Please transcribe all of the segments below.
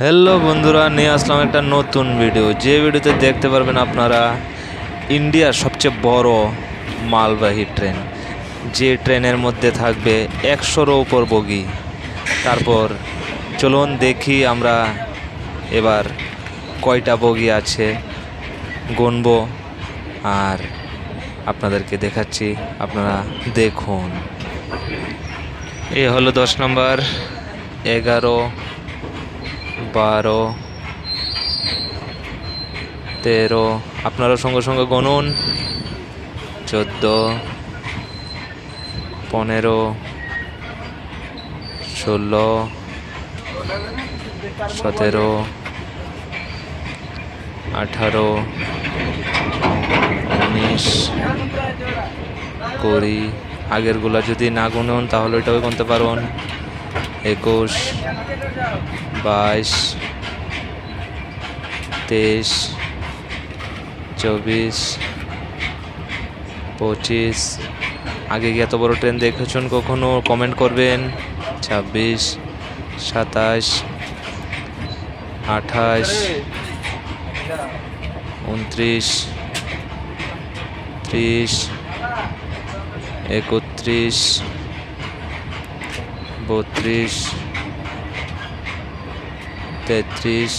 Hello বন্ধুরা, নিয়ে আসলাম একটা নতুন ভিডিও যে ভিডিওতে দেখতে পারবেন আপনারা ইন্ডিয়ার সবচেয়ে বড় মালবাহী ট্রেন যে ট্রেনের মধ্যে থাকবে একশোরও উপর বগি। তারপর চলুন দেখি আমরা এবার কয়টা বগি আছে, গুনবো আর আপনাদেরকে দেখাচ্ছি, আপনারা দেখুন। এ হলো দশ নম্বর, এগারো বারো, তেরো, আপনারা সঙ্গে সঙ্গে গণুন, চোদ্দ, পনেরো, ষোলো, সতেরো, আঠারো, উনিশ, কুড়ি। আগেরগুলা যদি না গুনুন, তাহলে ওইটাও গুনতে পারুন একুশ, বাইশ, তেইশ, চব্বিশ, পঁচিশ। আগে কি এত বড় ট্রেন দেখেছেন কখনো? কমেন্ট করবেন। ছাব্বিশ, সাতাশ, আঠাশ, উনত্রিশ, ত্রিশ, একত্রিশ বত্রিশ তেত্রিশ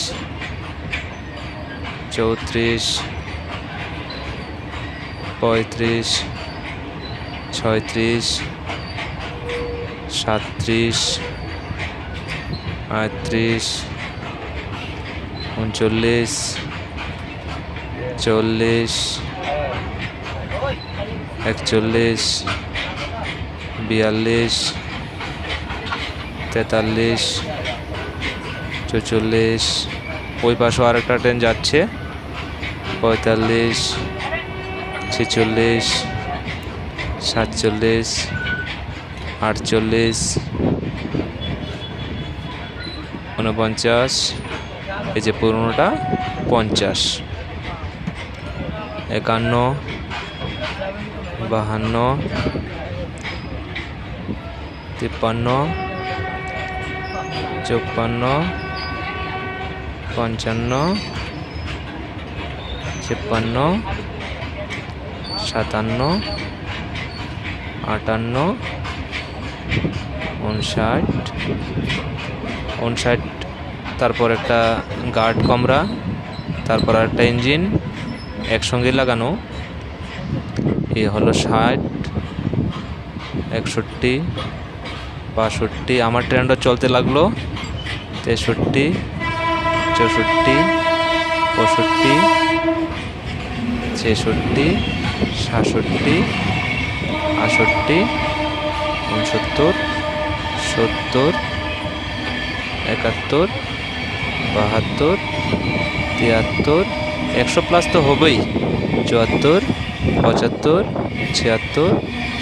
চৌত্রিশ পঁয়ত্রিশ ছয়ত্রিশ সাতত্রিশ আটত্রিশ উনচল্লিশ চল্লিশ একচল্লিশ বিয়াল্লিশ তেতাল্লিশ, চৌচল্লিশ, ওই পাশেও আরেকটা ট্রেন যাচ্ছে, পঁয়তাল্লিশ, ছেচল্লিশ, সাতচল্লিশ, আটচল্লিশ, ঊনপঞ্চাশ, এই যে পুরোনোটা পঞ্চাশ, একান্ন, বাহান্ন, তিপ্পান্ন চুপ্পান্ন, পঞ্চান্ন তিপ্পান্ন সাতান্ন, আটান্ন উনষাট উনষাট তারপর একটা গার্ড কমরা, তারপর একটা ইঞ্জিন একসঙ্গে লাগানো, এ হলো ষাট, একষট্টি বাষট্টি আমার ট্রেনটা চলতে লাগল। তেষট্টি, চৌষট্টি, পঁয়ষট্টি, ছেষট্টি, সাতষট্টি আষট্টি উনসত্তর, সত্তর, একাত্তর, বাহাত্তর, তিয়াত্তর, একশো প্লাস তো হবেই। চুয়াত্তর, পঁচাত্তর, ছিয়াত্তর,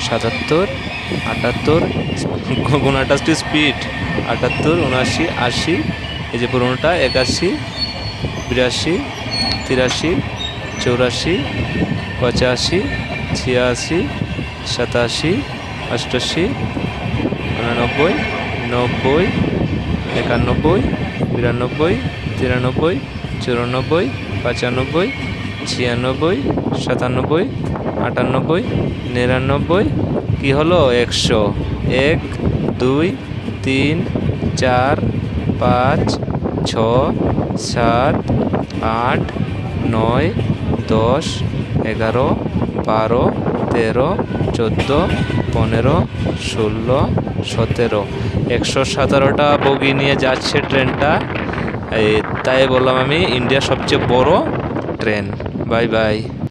সাতাত্তর আটাত্তর উনআটাশটি স্পিড আটাত্তর, উনআশি, আশি, এই যে পুরোনোটা, একাশি, বিরাশি, তিরাশি, চৌরাশি, পঁচাশি, ছিয়াশি, সাতাশি অষ্টাশি উনানব্বই, নব্বই, একানব্বই, বিরানব্বই, তিরানব্বই, চুরানব্বই, পঁচানব্বই, ছিয়ানব্বই, সাতানব্বই, আটানব্বই নিরানব্বই, কি হলো? একশো। এক, দুই, তিন, চার, পাঁচ ছ সাত, আট, নয়, দশ, এগারো, বারো, তেরো, চোদ্দ, পনেরো, ষোলো, সতেরো। একশো সতেরোটা বগি নিয়ে যাচ্ছে ট্রেনটা। তাই বললাম আমি, ইন্ডিয়ার সবচেয়ে বড় ট্রেন। Bye bye.